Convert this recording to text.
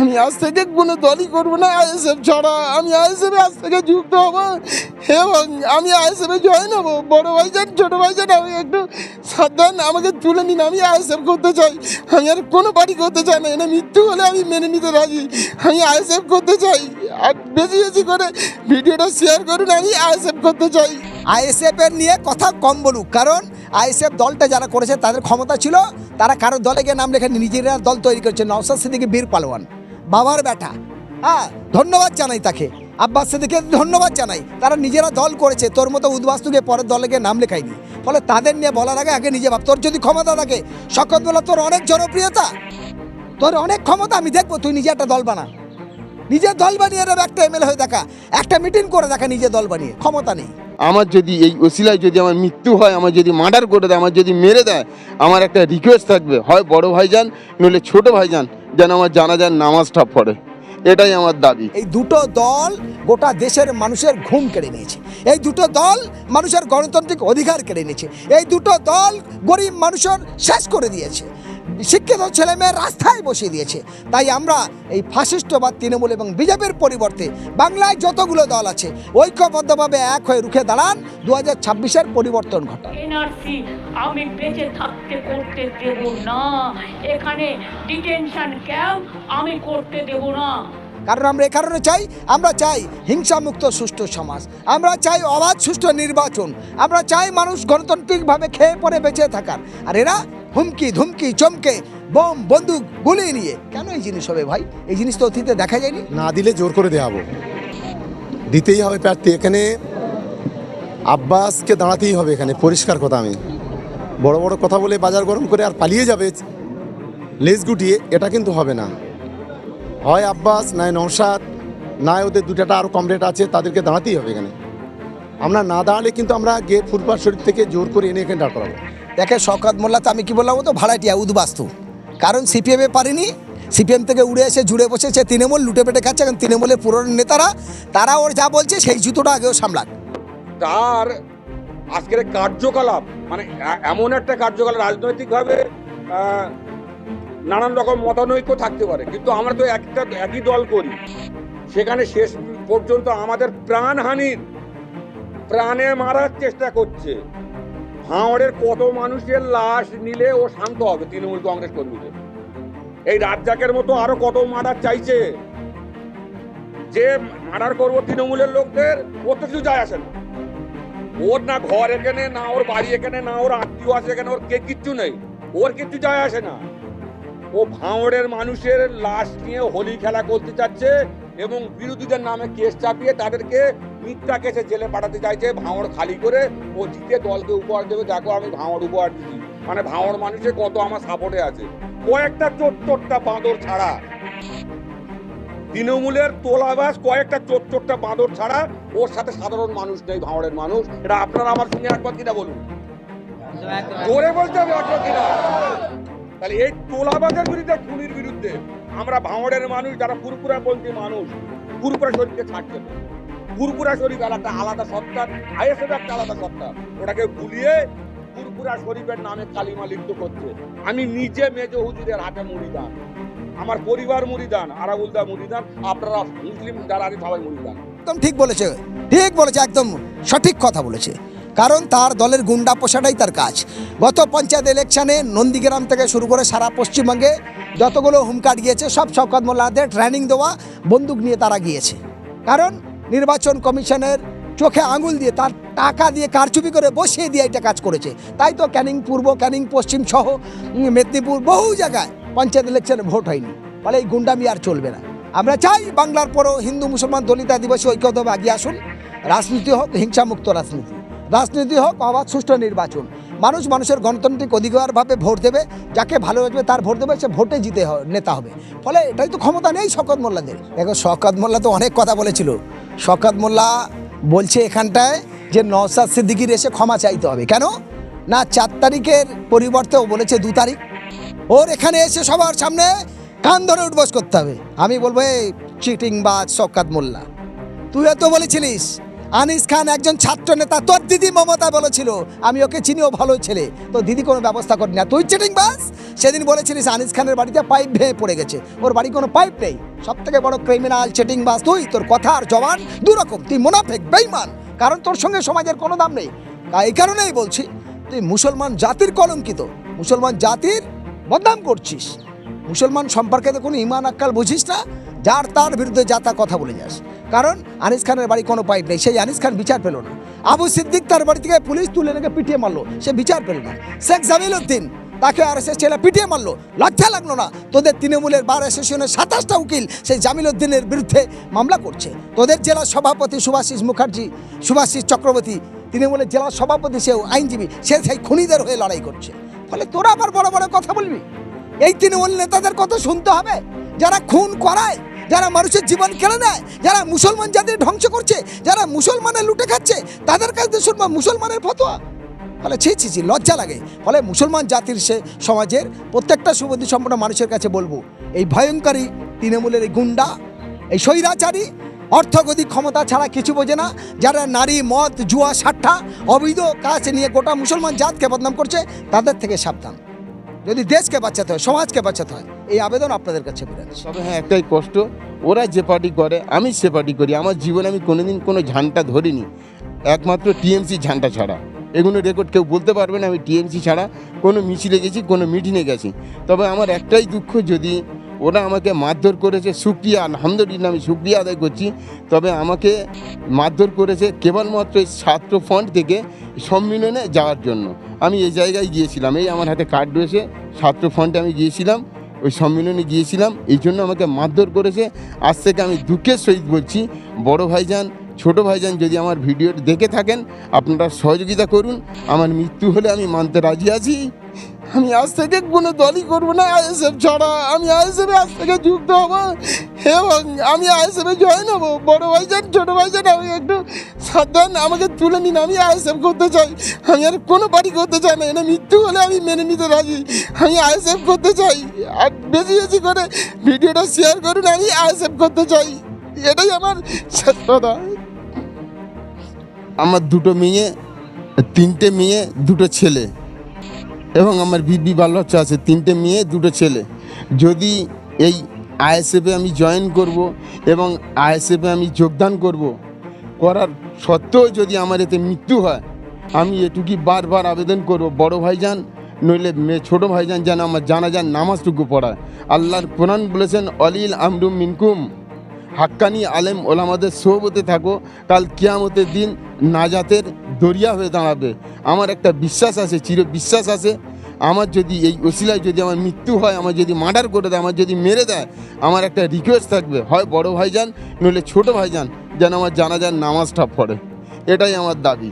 আমি আজ থেকে কোনো দলই করব না, আইএসএফ ছাড়া। আমি আইএসএফ আজ থেকে যুক্ত হব। এবং আমি আইএসএফ জয়েন হব। বড় ভাইজান, ছোট ভাইজান, আমি একটু সাবধান, আমাকে তুলে নিন, আমি আইএসএফ করতে চাই। আমি আর কোনো পার্টি করতে চাই না এটা মৃত্যু হলে আমি মেনে নিতে রাজি। আমি আইএসএফ করতে চাই। আর বেশি বেশি করে ভিডিওটা শেয়ার করুন, আমি আইএসএফ করতে চাই। আইএসএফ এর নিয়ে কথা কম বলুক, কারণ আইএসএফ দলটা যারা করেছে, তাদের ক্ষমতা ছিল। তারা কারোর দলে গিয়ে নাম লেখে নিজেরা দল তৈরি করেছে নওসাদ সিদ্দিকি বীর পালোয়ান। বাবার ব্যাটা হ্যাঁ ধন্যবাদ জানাই তাকে। আব্বাস সিদ্দিকে ধন্যবাদ জানাই। তারা নিজেরা দল করেছে, তোর মতো উদ্বাস্তুকে পরের দলে গিয়ে নাম লেখায়নি। ফলে তাদের নিয়ে বলার আগে আগে নিজে ভাব। তোর যদি ক্ষমতা থাকে শকত বলা তোর অনেক জনপ্রিয়তা। তোর অনেক ক্ষমতা, আমি দেখব, তুই নিজে একটা দল বানা। নিজের দল বানিয়ে একটা এমএলএ হয়ে দেখা। একটা মিটিং করে দেখা নিজে দল বানিয়ে, ক্ষমতা নেই। আমার যদি এই ওসিলায় যদি আমার মৃত্যু হয়, আমার যদি মার্ডার করে দেয়, আমার যদি মেরে দেয়, আমার একটা রিকোয়েস্ট থাকবে, হয় বড় ভাইজান, নইলে ছোট ভাইজান যেন আমার জানাজার নামাজটা পড়ে। এটাই আমার দাবি। এই দুটো দল গোটা দেশের মানুষের ঘুম কেড়ে নিয়েছে। এই দুটো দল মানুষের গণতান্ত্রিক অধিকার কেড়ে নিয়েছে। এই দুটো দল গরিব মানুষের শেষ করে দিয়েছে। শিক্ষিত ছেলেমেয়ে রাস্তায় বসিয়ে দিয়েছে। তাই আমরা এই ফাসিস্টবাদ তৃণমূল এবং বিজেপির পরিবর্তে বাংলায় যতগুলো দল আছে ঐক্যবদ্ধভাবে এক হয়ে রুখে দাঁড়ান দু হাজার ছাব্বিশের পরিবর্তন ঘটান। এনআরসি আমি বেঁচে থাকতে করতে দেব না। এখানে ডিটেনশন ক্যাম্প আমি করতে দেব না। কারণ আমরা এ কারণে চাই আমরা চাই হিংসামুক্ত সুষ্ঠু সমাজ। আমরা চাই অবাধ সুষ্ঠু নির্বাচন। আমরা চাই মানুষ গণতান্ত্রিকভাবে খেয়ে পরে বেঁচে থাকার। আর এরা হুমকি, ধুমকি, চমকে, বোম, বন্দুক গুলি নিয়ে। কেন এই জিনিস হবে ভাই? এই জিনিস তো অতীতে দেখা যায়নি। না দিলে জোর করে দেওয়াবো দিতেই হবে প্রার্থী। এখানে আব্বাসকে দাঁড়াতেই হবে এখানে, পরিষ্কার কথা আমি। বড় বড় কথা বলে বাজার গরম করে আর পালিয়ে যাবে, লেজ গুটিয়ে, এটা কিন্তু হবে না। হয় আব্বাস, নয় নৌসাদ নয় ওদের দুটাটা আরও কমরেড আছে, তাদেরকে দাঁড়াতেই হবে এখানে। আমরা না দাঁড়ালে কিন্তু আমরা গিয়ে ফুটপাথ শরীর থেকে জোর করে এনে এখানে দাঁড় করাবো। দেখে শওকত মোল্লা তো আমি কি বললাম তো ভাড়াটিয়া, উদ্বাস্তু। কারণ সিপিএমে পারেনি, সিপিএম থেকে উড়ে এসে জুড়ে বসেছে তৃণমূল, লুটে পেটে খাচ্ছে এখন তৃণমূলের পুরনো নেতারা, তারা ওর যা বলছে সেই জুতোটা আগেও সামলাক। তার আজকের কার্যকলাপ মানে এমন একটা কার্যকলাপ, রাজনৈতিকভাবে নানান রকম মতানৈক্য থাকতে পারে। কিন্তু আমরা তো একটা, একই দল করি। সেখানে শেষ পর্যন্ত আমাদের প্রাণহানির, প্রাণে মারার চেষ্টা করছে। ভাঁড়ের কত মানুষের লাশ নিলে ও শান্ত হবে তৃণমূল কংগ্রেস কর্মীদের? এই রাজ্জাকের মতো আরও কত মার্ডার চাইছে? যে মার্ডার করব তৃণমূলের লোকদের, ও তো কিছু যায় আসে না। ওর না ঘর এখানে, না ওর বাড়ি এখানে, না ওর আত্মীয় আছে এখানে, ওর কে কিচ্ছু নেই। ওর কিচ্ছু যায় আসে না। ও ভাঁড়ের মানুষের লাশ নিয়ে হোলি খেলা করতে চাচ্ছে এবং বিরোধীদের নামে কেস চাপিয়ে তাদেরকে মিথ্যা কেসে জেলে পাঠাতে চাইছে ভাঁড় খালি করে ও জিতে দলকে উপহার দেবে, দেখো আমি ভাঁড় উপহার দিচ্ছি। মানে ভাঁড় মানুষের কত আমার সাপোর্টে আছে। কয়েকটা চোট চোটটা বাঁদর ছাড়া। তৃণমূলের তোলাবাস কয়েকটা চোট চোটটা বাঁদর ছাড়া ওর সাথে সাধারণ মানুষ নেই ভাঁড়ের মানুষ। এটা আপনারা আমার সঙ্গে একবার কিনা বলুন? জোরে বলতে হবে একবার কিনা? তাহলে এই তোলাবাজের বিরুদ্ধে খুনির বিরুদ্ধে আমরা ভাঙড়ের মানুষ, যারা পুরপুরা পন্থী মানুষ পুরপুরা শরীফকে ছাড়ছে না। পুরপুরা শরীফ একটা আলাদা সত্তা আইএসএফ একটা আলাদা সত্তা ওটাকে ভুলিয়ে পুরপুরা শরীফের নামে কালিমা লিপ্ত করছে। আমি নিজে মেজ হুজুরের হাতে মুড়িদান। আমার পরিবার মুড়িদান, আরাবুলদা মুড়িদান, আপনারা মুসলিম যারা সবাই মুড়িদান। একদম ঠিক বলেছে ঠিক বলেছে, একদম সঠিক কথা বলেছে। কারণ তার দলের গুন্ডা পোষাটাই তার কাজ। গত পঞ্চায়েত ইলেকশনে নন্দীগ্রাম থেকে শুরু করে সারা পশ্চিমবঙ্গে যতগুলো হুমকাট গিয়েছে সব শওকত মোল্লাদের ট্রেনিং দেওয়া বন্দুক নিয়ে তারা গিয়েছে। কারণ নির্বাচন কমিশনের চোখে আঙুল দিয়ে, তার টাকা দিয়ে কারচুপি করে বসিয়ে দিয়ে এটা কাজ করেছে। তাই তো ক্যানিং পূর্ব, ক্যানিং পশ্চিম সহ মেদিনীপুর বহু জায়গায় পঞ্চায়েত ইলেকশনে ভোট হয়নি। ফলে এই গুন্ডামি আর চলবে না। আমরা চাই বাংলার পরও হিন্দু, মুসলমান, দলিত, আদিবাসী ঐক্যভাবে এগিয়ে আসুন। রাজনীতি হোক, হিংসামুক্ত রাজনীতি। রাজনীতি হোক অবাধ সুষ্ঠু নির্বাচন। মানুষ মানুষের গণতান্ত্রিক অধিকারভাবে ভোট দেবে, যাকে ভালো লাগবে তার ভোট দেবে, সে ভোটে জিতে নেতা হবে। ফলে এটাই তো ক্ষমতা নেই শকত মোল্লাদের। দেখো শকত মোল্লা তো অনেক কথা বলেছিল। শকত মোল্লা বলছে এখানটায় যে নওসাদ সিদ্দিকির এসে ক্ষমা চাইতে হবে। কেন? না, চার তারিখের পরিবর্তে ও বলেছে দু তারিখ। ওর এখানে এসে সবার সামনে কান ধরে উঠবস করতে হবে। আমি বলব, এই চিটিং বা শকাত মোল্লা তুইও তো বলেছিলিস? আনিস খান একজন ছাত্র নেতা। তোর দিদি মমতা বলেছিল, আমি ওকে চিনি ও ভালো ছেলে। তো দিদি কোনো ব্যবস্থা করি না, তুই চিটিং বাস? সেদিন বলেছিলিস আনিস খানের বাড়িতে পাইপ ভেঙে পড়ে গেছে। ওর বাড়ি কোনো পাইপ নেই। সব থেকে বড় ক্রিমিনাল চেটিং বাস তুই, তোর কথা আর জবান দুরকম। তুই মোনাফেক, বেইমান। কারণ তোর সঙ্গে সমাজের কোনো দাম নেই। এই কারণেই বলছি, তুই মুসলমান জাতির কলঙ্কিত। মুসলমান জাতির বদনাম করছিস। মুসলমান সম্পর্কে তো কোনো ইমান আক্কাল বুঝিস না, যার তার বিরুদ্ধে যা তা কথা বলে যাস। কারণ আনিস খানের বাড়ি কোনো পাইপ নেই, সেই আনিস খান বিচার পেল না। আবু সিদ্দিক তার বাড়ি থেকে পুলিশ তুলে নাকি পিটিয়ে মারলো, সে বিচার পেল না। শেখ জামিল উদ্দিন তাকে আর এসে ছেলে পিটিয়ে মারলো, লজ্জা লাগল না। তোদের তৃণমূলের বার অ্যাসোসিয়েশনের সাতাশটা উকিল সেই জামিল উদ্দিনের বিরুদ্ধে মামলা করছে। তোদের জেলা সভাপতি সুভাষিস মুখার্জি সুভাষিস চক্রবর্তী, তৃণমূলের জেলা সভাপতি সেও আইনজীবী, সে সেই খুনিদের হয়ে লড়াই করছে। ফলে তোরা আবার বড় বড় কথা বলবি? এই তৃণমূল নেতাদের কথা শুনতে হবে। যারা খুন করায়, যারা মানুষের জীবন কেড়ে নেয়, যারা মুসলমান জাতির ধ্বংস করছে, যারা মুসলমানের লুটে খাচ্ছে, তাদের কাছ থেকে শুনব মুসলমানের ফতোয়া। ফলে ছি ছি ছি, লজ্জা লাগে। ফলে মুসলমান জাতির সে সমাজের প্রত্যেকটা সুবুদ্ধি সম্পন্ন মানুষের কাছে বলব, এই ভয়ঙ্করী তৃণমূলের এই গুন্ডা, এই স্বৈরাচারী, অর্থগতি ক্ষমতা ছাড়া কিছু বোঝে না, যারা নারী, মদ, জুয়া, সাট্টা, অবৈধ কাজ নিয়ে গোটা মুসলমান জাতকে বদনাম করছে, তাদের থেকে সাবধান। যদি দেশকে বাঁচাতে হয়, সমাজকে বাঁচাতে হয়, এই আবেদন আপনাদের কাছে বিরাজ তবে হ্যাঁ একটাই কষ্ট, ওরা যে পার্টি করে, আমি সে পার্টি করি। আমার জীবনে আমি কোনোদিন কোনো ঝান্টা ধরিনি। একমাত্র টিএমসি ঝান্টা ছাড়া। এগুলো রেকর্ড কেউ বলতে পারবে না, আমি টিএমসি ছাড়া। কোনো মিছিলে গেছি, কোনো মিটিংয়ে গেছি। তবে আমার একটাই দুঃখ, যদি ওরা আমাকে মারধর করেছে সুক্রিয়া আলহামদুলিল্লাহ আমি সুক্রিয়া আদায় করছি। তবে আমাকে মারধর করেছে কেবলমাত্র এই ছাত্র ফ্রন্ট থেকে সম্মেলনে যাওয়ার জন্য। আমি এই জায়গায় গিয়েছিলাম, এই আমার হাতে কার্ড রয়েছে, ছাত্র ফ্রন্টে আমি গিয়েছিলাম, ওই সম্মেলনে গিয়েছিলাম, এই জন্য আমাকে মারধর করেছে। আজ থেকে আমি দুঃখের সহিত বলছি, বড় ভাইজান, ছোট ভাইজান যদি আমার ভিডিও দেখে থাকেন, আপনারা সহযোগিতা করুন। আমার মৃত্যু হলে আমি মানতে রাজি আছি। আমি আজ থেকে কোনো দলই করব না আইএসএফ ছাড়া। আমি আইএসএফে আজ থেকে যুক্ত হব। এবং আমি আইএসএফে জয়েন হব। বড় ভাইজান, ছোট ভাইজান, আমি একটু সাবধান, আমাকে তুলে নিন, আমি আইএসএফ করতে চাই। আমি আর কোনো পার্টি করতে চাই না। এটা মৃত্যু হলে আমি মেনে নিতে রাজি। আমি আইএসএফ করতে চাই। আর বেশি বেশি করে ভিডিওটা শেয়ার করুন, আমি আইএসএফ করতে চাই। এটাই আমার শেষ কথা। আমার দুটো মেয়ে, তিনটে মেয়ে, দুটো ছেলে। এবং আমার বিবি বাল বাচ্চা আছে, তিনটে মেয়ে, দুটো ছেলে। যদি এই আইএসএফে আমি জয়েন করব এবং আইএসএফে আমি যোগদান করব, করার সত্ত্বেও যদি আমার এতে মৃত্যু হয়, আমি এটুকুই বারবার আবেদন করব, বড় ভাইজান, নইলে মেয়ে ছোটো ভাইজান যেন আমার জানাজান নামাজটুকু পড়ায়। আল্লাহর কোরআন বলেছেন, অলিল আমরুম মিনকুম। হাক্কানি আলেম ওলামাদের সোহবতে থাকো, কাল কিয়ামতের দিন নাজাতের দরিয়া হয়ে দাঁড়াবে। আমার একটা বিশ্বাস আছে, চির বিশ্বাস আছে। আমার যদি এই ওসিলায় যদি আমার মৃত্যু হয়, আমার যদি মার্ডার করে দেয়, আমার যদি মেরে দেয়, আমার একটা রিকোয়েস্ট থাকবে, হয় বড় ভাইজান, নইলে ছোট ভাইজান, যেন আমার জানা জানাজার নামাজটা পড়ে। এটাই আমার দাবি।